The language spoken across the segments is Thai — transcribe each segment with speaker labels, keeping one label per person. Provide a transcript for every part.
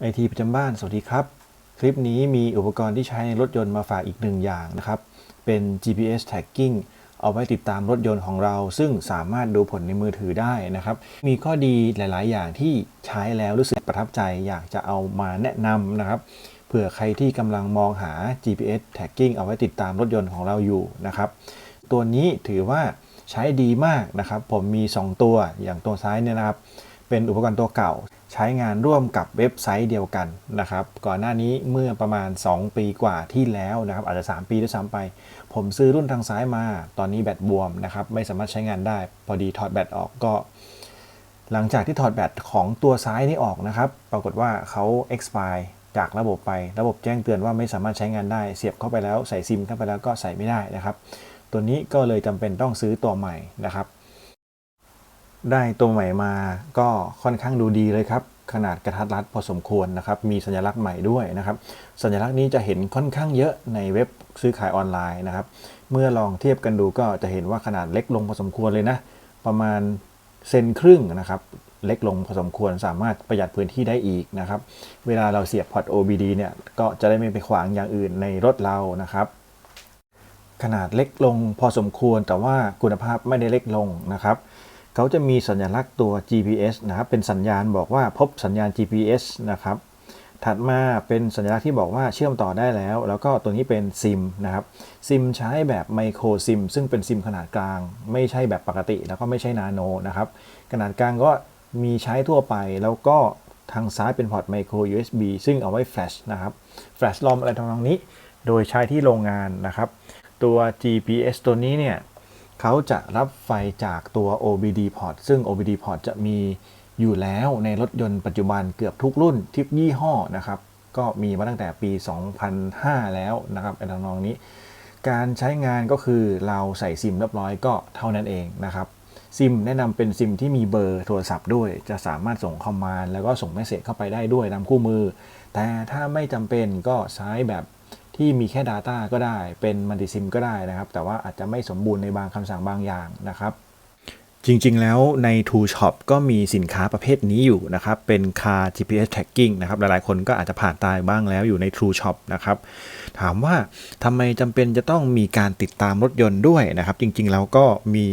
Speaker 1: ไอทีประจำบ้าน สวัสดีครับ คลิปนี้มีอุปกรณ์ที่ใช้ในรถยนต์มาฝากอีกหนึ่งอย่างนะครับ เป็น GPS tagging เอาไว้ติดตามรถยนต์ของเรา ซึ่งสามารถดูผลในมือถือได้นะครับ มีข้อดีหลาย ๆ อย่างที่ใช้แล้วรู้สึกประทับใจ อยากจะเอามาแนะนำนะครับ เผื่อใครที่กำลังมองหา GPS tagging เอาไว้ติดตามรถยนต์ของเราอยู่นะครับ ตัวนี้ถือว่าใช้ดีมากนะครับ ผมมี 2 ตัวอย่างตัวซ้ายเนี่ยนะครับ เป็นอุปกรณ์ตัวเก่า ใช้งานร่วมกับเว็บไซต์เดียวกันนะครับ ก่อนหน้านี้เมื่อประมาณ 2 ปีกว่าที่แล้วนะครับ อาจจะ 3 ปีด้วยซ้ำไป ผมซื้อรุ่นทางซ้ายมา ตอนนี้แบตบวมนะครับ ไม่สามารถใช้งานได้ พอดีถอดแบตออกก็ หลังจากที่ถอดแบตของตัวซ้ายนี้ออกนะครับ ปรากฏว่าเขา expire จากระบบไประบบแจ้งเตือนว่าไม่สามารถใช้งานได้ เสียบเข้าไปแล้วใส่ซิมเข้าไปแล้วก็ใส่ไม่ได้นะครับ ตัวนี้ก็เลยจำเป็นต้องซื้อตัวใหม่นะครับ ได้ตัวใหม่มาก็ค่อนข้างดูดีเลยครับ ขนาดกระทัดรัดพอสมควรนะครับ มีสัญลักษณ์ใหม่ด้วยนะครับ สัญลักษณ์นี้จะเห็นค่อนข้างเยอะในเว็บซื้อขายออนไลน์นะครับ เมื่อลองเทียบกันดูก็จะเห็นว่าขนาดเล็กลงพอสมควรเลยนะ ประมาณเซนครึ่งนะครับ เล็กลงพอสมควรสามารถประหยัดพื้นที่ได้อีกนะครับ เวลาเราเสียบพอร์ต OBD เนี่ยก็จะได้ไม่ไปขวางอย่างอื่นในรถเรานะครับขนาดเล็กลงพอสมควรแต่ว่าคุณภาพไม่ได้เล็กลงนะครับ เขาจะมีสัญลักษณ์ตัว GPS นะครับ เป็นสัญญาณบอกว่าพบสัญญาณ GPS นะครับ ถัดมาเป็นสัญลักษณ์ที่บอกว่าเชื่อมต่อได้แล้ว แล้วก็ตัวนี้เป็นซิมนะครับ ซิมใช้แบบไมโครซิมซึ่งเป็นซิมขนาดกลาง ไม่ใช่แบบปกติ แล้วก็ไม่ใช่นาโนนะครับ ขนาดกลางก็มีใช้ทั่วไปแล้วก็ทางซ้ายเป็นพอร์ตไมโคร USB ซึ่งเอาไว้แฟลชนะครับ แฟลชลอมอะไรทำนองนี้ โดยใช้ที่โรงงานนะครับ ตัว GPS ตัวนี้เนี่ย เขาจะรับไฟจากตัว OBD port ซึ่ง OBD port จะมีอยู่แล้วในรถยนต์ปัจจุบันเกือบทุกรุ่นทุกยี่ห้อนะครับ ก็มีมาตั้งแต่ปี 2005 แล้วนะครับไอ้ทำนองนี้ การใช้งานก็คือเราใส่ซิมเรียบร้อยก็เท่านั้นเองนะครับ ซิมแนะนำเป็นซิมที่มีเบอร์โทรศัพท์ด้วย จะสามารถส่งคอมมานด์แล้วก็ส่งเมสเซจเข้าไปได้ด้วยตามคู่มือ แต่ถ้าไม่จำเป็นก็ใช้แบบ ที่มีแค่ Data ก็ได้ เป็นมัลติซิมก็ได้นะครับ แต่ว่าอาจจะไม่สมบูรณ์ในบางคำสั่งบางอย่างนะครับ จริงๆ แล้วใน True Shop ก็มีสินค้าประเภทนี้อยู่นะครับ เป็น Car GPS Tracking นะครับ หลายๆ คนก็อาจจะผ่านตายบ้างแล้วอยู่ใน True Shop นะครับ ถามว่าทำไมจำเป็นจะต้องมีการติดตามรถยนต์ด้วยนะครับ จริงๆ แล้วก็มี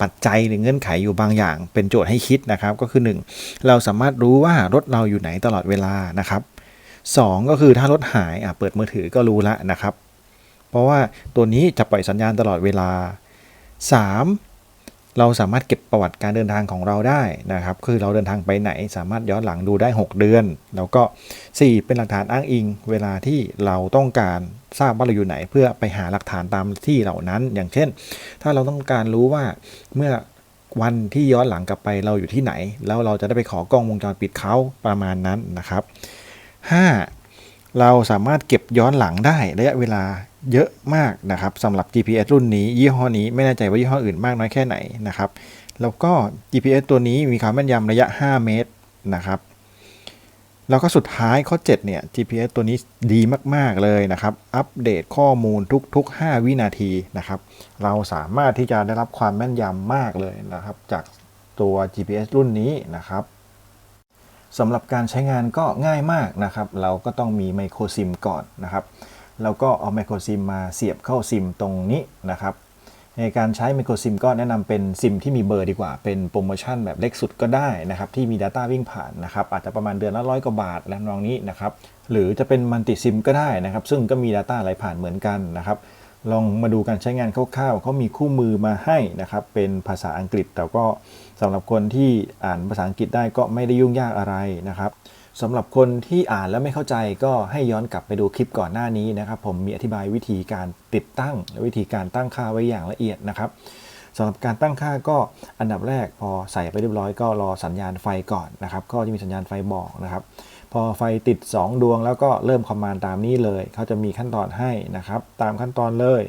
Speaker 1: ปัจจัยหรือเงื่อนไขอยู่บางอย่าง เป็นโจทย์ให้คิดนะครับ ก็คือ 1 เราสามารถรู้ว่ารถเราอยู่ไหนตลอดเวลานะครับ 2 ก็คือถ้ารถหายอะเปิดมือถือก็รู้ละนะครับ เพราะว่าตัวนี้จะปล่อยสัญญาณตลอดเวลา 3. เราสามารถเก็บประวัติการเดินทางของเราได้นะครับ คือเราเดินทางไปไหน สามารถย้อนหลังดูได้ 6 เดือน แล้วก็ 4 เป็นหลักฐานอ้างอิง เวลาที่เราต้องการทราบว่าเราอยู่ไหน เพื่อไปหาหลักฐานตามที่เหล่านั้น อย่างเช่น ถ้าเราต้องการรู้ว่าเมื่อวันที่ย้อนหลังกลับไปเราอยู่ที่ไหน แล้วเราจะได้ไปขอกล้องวงจรปิดเขาประมาณนั้นนะครับ 5. เราสามารถเก็บย้อนหลังได้ระยะเวลาเยอะมากนะครับสำหรับ GPS รุ่นนี้ ยี่ห้อนี้ไม่แน่ใจว่ายี่ห้ออื่นมากน้อยแค่ไหนนะครับ แล้วก็ GPS ตัวนี้มีความแม่นยำระยะ 5 เมตรนะครับ แล้วก็สุดท้ายข้อ 7 เนี่ย GPS ตัวนี้ดีมาก ๆ เลยนะครับ อัปเดตข้อมูลทุก ๆ 5 วินาทีนะครับ เราสามารถที่จะได้รับความแม่นยำมากเลยนะครับ จากตัว GPS รุ่นนี้นะครับ สำหรับการใช้งานก็ง่ายมากนะครับ เราก็ต้องมีไมโครซิมก่อนนะครับแล้วก็เอาไมโครซิมมาเสียบเข้าซิมตรงนี้นะครับในการใช้ไมโครซิมก็แนะนำเป็นซิมที่มีเบอร์ดีกว่า เป็นโปรโมชั่นแบบเล็กสุดก็ได้นะครับ ที่มี Data วิ่งผ่านนะครับ อาจจะประมาณเดือนละร้อยกว่าบาทและนองนี้นะครับ หรือจะเป็นมัลติซิมก็ได้นะครับ ซึ่งก็มี Data ไหลผ่านเหมือนกันนะครับ ลองมาดูการใช้งานคร่าวๆเขามีคู่มือมาให้นะครับ เป็นภาษาอังกฤษแต่ก็ สำหรับคนที่อ่านภาษาอังกฤษได้ก็ไม่ได้ยุ่งยากอะไรนะครับสำหรับคนที่อ่านแล้วไม่เข้าใจก็ให้ย้อนกลับไปดูคลิปก่อนหน้านี้นะครับ ผมมีอธิบายวิธีการติดตั้ง และวิธีการตั้งค่าไว้อย่างละเอียดนะครับสำหรับการตั้งค่าก็อันดับแรกพอใส่ไปเรียบร้อยก็รอสัญญาณไฟก่อนนะครับก็จะมีสัญญาณไฟบอกนะครับ พอไฟติด 2 ดวงแล้วก็เริ่มคอมมานด์ตามนี้เลยเขาจะมีขั้นตอนให้นะครับ ตามขั้นตอนเลย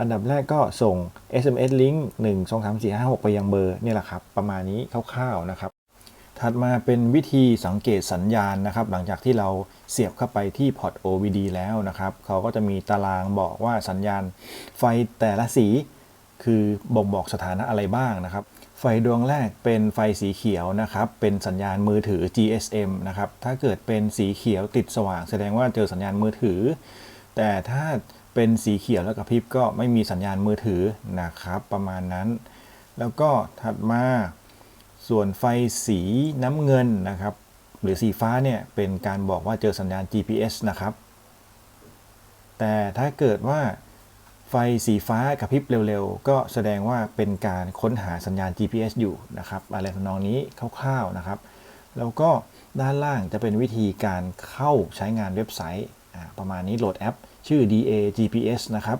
Speaker 1: อันดับแรกก็ส่ง SMS link 1 2 3 4 5 6 ไปยังเบอร์นี่แหละครับ ประมาณนี้คร่าวๆนะครับ ถัดมาเป็นวิธีสังเกตสัญญาณนะครับ หลังจากที่เราเสียบเข้าไปที่พอร์ต OBD แล้วนะครับ เขาก็จะมีตารางบอกว่าสัญญาณไฟแต่ละสี คือบ่งบอกสถานะอะไรบ้างนะครับไฟดวงแรกเป็นไฟสีเขียวนะครับ เป็นสัญญาณมือถือ GSM นะครับ ถ้าเกิดเป็นสีเขียวติดสว่างแสดงว่าเจอสัญญาณมือถือ แต่ถ้า เป็นสีเขียวแล้วกระพริบก็ไม่มีสัญญาณมือถือนะครับประมาณนั้น แล้วก็ถัดมาส่วนไฟสีน้ำเงินนะครับ หรือสีฟ้าเนี่ยเป็นการบอกว่าเจอสัญญาณ GPS นะครับ แต่ถ้าเกิดว่าไฟสีฟ้ากระพริบเร็วๆ ก็แสดงว่าเป็นการค้นหาสัญญาณ GPS อยู่นะครับอะไรทำนองนี้คร่าวๆนะครับ แล้วก็ด้านล่างจะเป็นวิธีการเข้าใช้งานเว็บไซต์ประมาณนี้โหลดแอป ชื่อ DA GPS นะครับ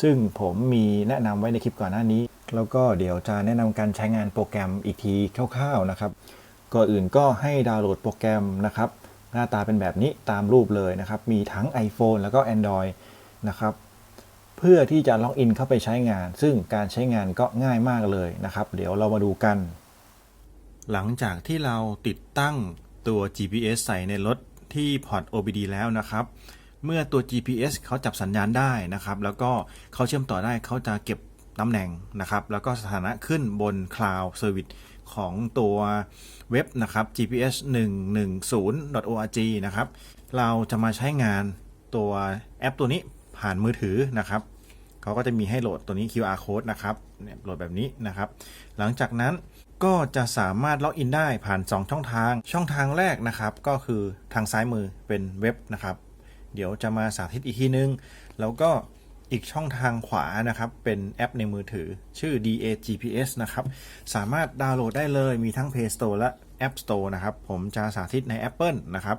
Speaker 1: ซึ่งผมมีแนะนำไว้ในคลิปก่อนหน้านี้ แล้วก็เดี๋ยวจะแนะนำการใช้งานโปรแกรมอีกทีคร่าวๆนะครับ ก่อนอื่นก็ให้ดาวน์โหลดโปรแกรมนะครับ หน้าตาเป็นแบบนี้ตามรูปเลยนะครับ มีทั้ง iPhone แล้วก็ Android นะครับเพื่อที่จะล็อกอินเข้าไปใช้งาน ซึ่งการใช้งานก็ง่ายมากเลยนะครับ เดี๋ยวเรามาดูกัน หลังจากที่เราติดตั้งตัว GPS ใส่ในรถที่พอร์ต OBD แล้วนะครับ เมื่อตัว GPS เขาจับสัญญาณได้นะครับ แล้วก็เขาเชื่อมต่อได้เขาจะเก็บตำแหน่งนะครับ แล้วก็สถานะขึ้นบน Cloud Service ของตัวเว็บนะครับ gps 110 org นะครับ เราจะมาใช้งานตัวแอปตัวนี้ผ่านมือถือนะครับ เขาก็จะมีให้โหลดตัวนี้ QR code นะครับเนี่ยโหลดแบบนี้นะครับ หลังจากนั้นก็จะสามารถล็อกอินได้ผ่าน 2 ช่องทาง ช่องทางแรกนะครับ ก็คือทางซ้ายมือเป็นเว็บนะครับ เดี๋ยวจะมาสาธิตอีกทีนึง แล้วก็อีกช่องทางขวานะครับ เป็นแอปในมือถือชื่อ DA GPS นะครับ สามารถดาวน์โหลดได้เลยมีทั้ง Play Store และ App Store นะครับ ผมจะสาธิตใน Apple นะครับ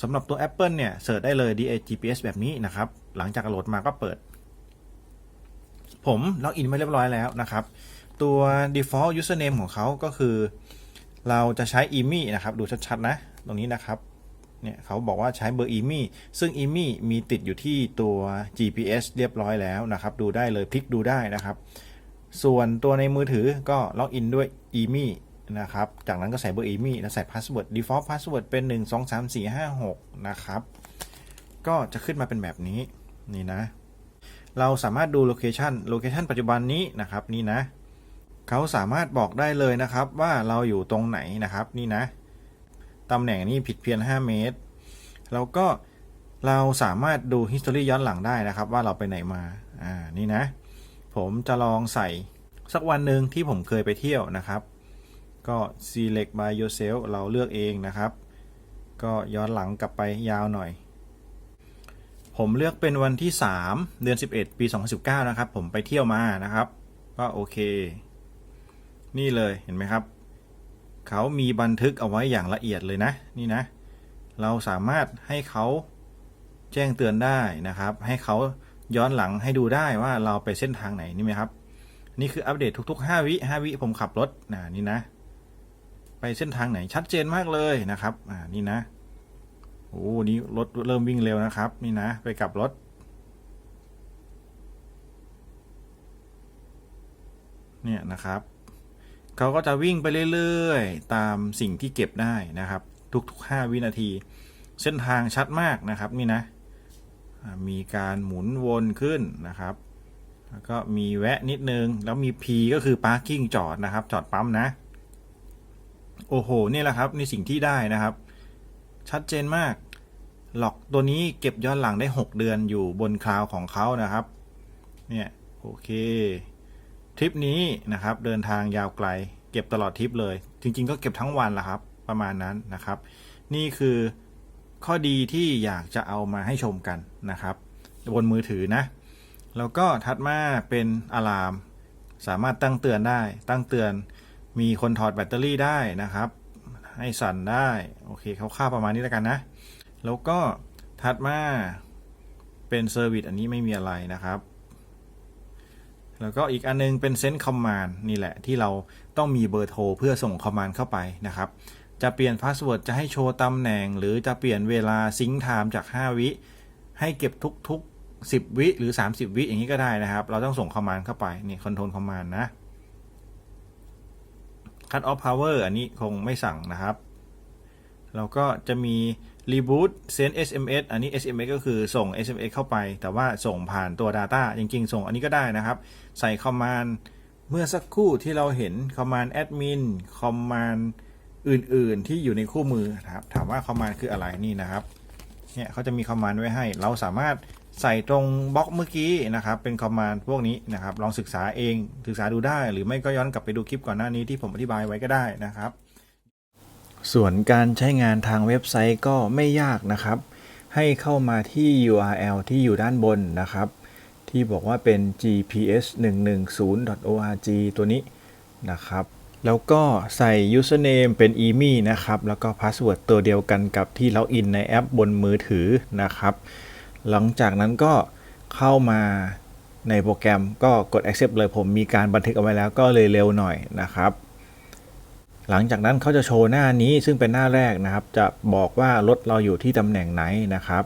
Speaker 1: สำหรับตัว Apple เนี่ยเสิร์ชได้เลย DA GPS แบบนี้นะครับ หลังจากโหลดมาก็เปิด ผมล็อกอินไว้เรียบร้อยแล้วนะครับ ตัว default username ของเขาก็คือ เราจะใช้ EMI นะครับ ดูชัดๆนะ ตรงนี้นะครับ เนี่ยเขาบอกว่าใช้เบอร์ EMI ซึ่ง EMI มีติดอยู่ที่ตัว GPS เรียบร้อยแล้วนะครับดูได้เลยพลิกดูได้นะครับ ส่วนตัวในมือถือก็ล็อกอินด้วย EMI นะครับ จากนั้นก็ใส่เบอร์ EMI แล้วใส่ password default password เป็น 1 2 3 4 5 6 นะครับ ก็จะขึ้นมาเป็นแบบนี้นี่นะ เราสามารถดูโลเคชันโลเคชันปัจจุบันนี้นะครับนี่นะเขาสามารถบอกได้เลยนะครับว่าเราอยู่ตรงไหนนะครับนี่นะ ตำแหน่งนี้ผิดเพี้ยง5เมตร แล้วก็เราสามารถดู history ย้อนหลังได้นะครับ ว่าเราไปไหนมา อ่า นี่นะ ผมจะลองใส่สักวันหนึ่งที่ผมเคยไปเที่ยวนะครับ ก็ select by yourself เราเลือกเองนะครับ ก็ย้อนหลังกลับไปยาวหน่อย ผมเลือกเป็นวันที่ 3 เดือน 11 ปี 2019 นะครับ ผมไปเที่ยวมานะครับ ก็โอเค นี่เลยเห็นไหมครับ เขามีบันทึกเอาไว้อย่างละเอียดเลยนะนี่นะ เราสามารถให้เขาแจ้งเตือนได้นะครับ ให้เขาย้อนหลังให้ดูได้ว่าเราไปเส้นทางไหนนี่ไหมครับ นี่คืออัปเดตทุก ๆ 5 วิ5วิผมขับรถนะนี่นะ ไปเส้นทางไหนชัดเจนมากเลยนะครับอ่านี่นะโอ้นี่รถเริ่มวิ่งเร็วนะครับ นี่นะ ไปกลับรถเนี่ยนะครับ เขาก็จะวิ่งไปเรื่อยๆ ตามสิ่งที่เก็บได้นะครับ ทุกๆ 5 วินาที เส้นทางชัดมากนะครับนี่นะ มีการหมุนวนขึ้นนะครับ แล้วก็มีแวะนิดนึง แล้วมี P ก็คือ parking จอดนะครับ จอดปั๊มนะ โอ้โห นี่แหละครับนี่สิ่งที่ได้นะครับ ชัดเจนมาก หลอกตัวนี้เก็บย้อนหลังได้ 6 เดือนอยู่บนคลาวของเขานะครับ เนี่ย โอเค ทริปนี้นะครับเดินทางยาวไกล เก็บตลอดทริปเลย จริง ๆ ก็เก็บทั้งวันแหละครับ ประมาณนั้นนะครับ นี่คือข้อดีที่อยากจะเอามาให้ชมกันนะครับ บนมือถือนะ แล้วก็ถัดมาเป็นอะลาม สามารถตั้งเตือนได้ ตั้งเตือนมีคนถอดแบตเตอรี่ได้นะครับ ให้สั่นได้โอเคคร่าวๆประมาณนี้แล้วกันนะ แล้วก็ถัดมาเป็นเซอร์วิสอันนี้ไม่มีอะไรนะครับ แล้วก็อีกอันนึงเป็นเซนต์คอมมานด์นี่แหละที่เราต้องมีเบอร์โทรเพื่อส่งคอมมานด์เข้าไปนะครับ จะเปลี่ยนพาสเวิร์ดจะให้โชว์ตำแหน่ง หรือจะเปลี่ยนเวลาซิงค์ไทม์จาก 5 วิ ให้เก็บทุกๆ 10 วิหรือ 30 วิอย่างนี้ก็ได้นะครับ เราต้องส่งคอมมานด์เข้าไปนี่คอนโทรลคอมมานด์นะ cut off power อันนี้คงไม่สั่งนะครับ เราก็จะมี reboot send SMS อันนี้ SMS ก็คือส่ง SMS เข้าไป แต่ว่าส่งผ่านตัว Data จริง ๆ ส่งอันนี้ก็ได้นะครับ ใส่คอมมานด์เมื่อสักครู่ที่เราเห็น command admin command อื่น ๆ ที่อยู่ในคู่มือนะครับ ถามว่า command คืออะไรนี่นะครับเนี่ยเขาจะมี command ไว้ให้ เราสามารถใส่ตรงบล็อกเมื่อกี้นะครับ เป็น command พวกนี้นะครับ ลองศึกษาเองศึกษาดูได้ หรือไม่ก็ย้อนกลับไปดูคลิปก่อนหน้านี้ที่ผมอธิบายไว้ก็ได้นะครับ ส่วนการใช้งานทางเว็บไซต์ก็ไม่ยากนะครับ ให้เข้ามาที่ URL ที่อยู่ด้านบนนะครับ ที่บอกว่าเป็น gps 1 1 0 org ตัวนี้นะครับ แล้วก็ใส่ username เป็น e m i นะครับ แล้วก็ password ตัวเดียวกันกับที่ล็อกอินในแอปบนมือถือนะครับ หลังจากนั้นก็เข้ามาในโปรแกรมก็กด accept เลยผมมีการบันทึกเอาไว้แล้วก็เลยเร็วหน่อยนะครับ หลังจากนั้นเขาจะโชว์หน้านี้ซึ่งเป็นหน้าแรกนะครับ จะบอกว่ารถเราอยู่ที่ตำแหน่งไหนนะครับ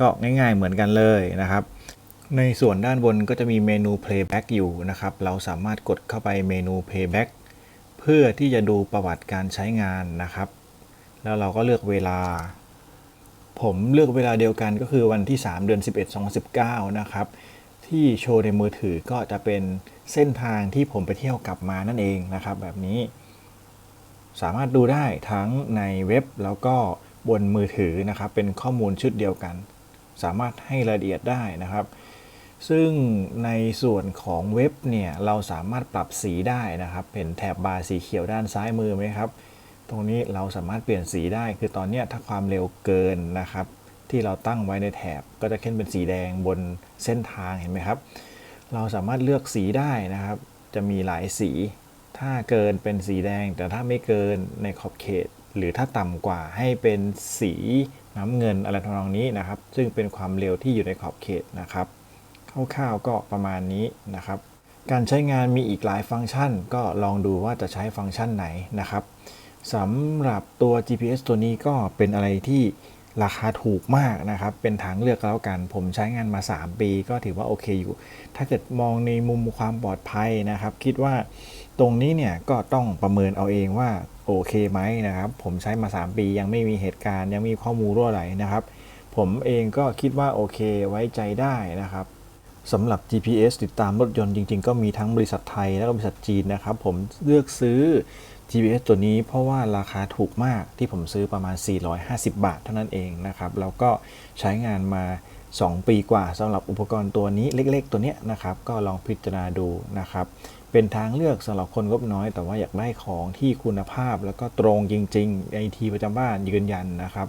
Speaker 1: ก็ง่ายๆเหมือนกันเลยนะครับ ในส่วนด้านบนก็จะมีเมนู playback อยู่นะครับ เราสามารถกดเข้าไปเมนู playback เพื่อที่จะดูประวัติการใช้งานนะครับ แล้วเราก็เลือกเวลา ผมเลือกเวลาเดียวกันก็คือวันที่ 3 เดือน 11 2019 นะครับ ที่โชว์ในมือถือก็จะเป็นเส้นทางที่ผมไปเที่ยวกลับมานั่นเองนะครับ แบบนี้ สามารถดูได้ทั้งในเว็บแล้วก็บนมือถือนะครับเป็นข้อมูลชุดเดียวกัน สามารถให้รายละเอียดได้นะครับ ซึ่งในส่วนของเว็บเนี่ยเราสามารถปรับสีได้นะครับเห็นแถบบาร์สีเขียวด้านซ้ายมือไหมครับตรงนี้เราสามารถเปลี่ยนสีได้ คือตอนนี้ถ้าความเร็วเกินนะครับ ที่เราตั้งไว้ในแถบก็จะขึ้นเป็นสีแดงบนเส้นทางเห็นไหมครับ เราสามารถเลือกสีได้นะครับ จะมีหลายสี ถ้าเกินเป็นสีแดง แต่ถ้าไม่เกินในขอบเขต หรือถ้าต่ำกว่าให้เป็นสีน้ำเงินอะไรทำนองนี้นะครับ ซึ่งเป็นความเร็วที่อยู่ในขอบเขตนะครับคร่าวๆก็ประมาณนี้นะครับ การใช้งานมีอีกหลายฟังก์ชัน ก็ลองดูว่าจะใช้ฟังก์ชันไหนนะครับสำหรับตัว GPS ตัวนี้ก็เป็นอะไรที่ ราคาถูกมากนะครับ เป็นทางเลือกแล้วกัน ผมใช้งานมา 3 ปีก็ถือว่าโอเคอยู่ ถ้าเกิดมองในมุมความปลอดภัยนะครับ คิดว่าตรงนี้เนี่ยก็ต้องประเมินเอาเองว่าโอเคไหมนะครับ ผมใช้มา 3 ปียังไม่มีเหตุการณ์ ยังมีข้อมูลรั่วไหลนะครับ ผมเองก็คิดว่าโอเคไว้ใจได้นะครับสำหรับ GPS ติดตามรถยนต์จริง ๆ ก็มีทั้งบริษัทไทยและก็บริษัทจีนนะครับ ผมเลือกซื้อ GPS ตัวนี้เพราะว่าราคาถูกมากที่ผมซื้อประมาณ 450 บาทเท่านั้นเองนะครับ แล้วก็ใช้งานมา 2 ปีกว่าสำหรับอุปกรณ์ตัวนี้เล็ก ๆ ตัวเนี้ยนะครับ ก็ลองพิจารณาดูนะครับ เป็นทางเลือกสำหรับคนงบน้อย แต่ว่าอยากได้ของที่คุณภาพแล้วก็ตรงจริงๆไอทีประจำบ้านยืนยันนะครับ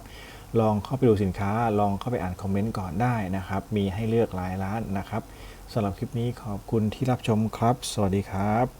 Speaker 1: ลองเข้าไปดูสินค้า ลองเข้าไปอ่านคอมเมนต์ก่อนได้นะครับ มีให้เลือกหลายร้านนะครับสำหรับคลิปนี้ขอบคุณที่รับชมครับ สวัสดีครับ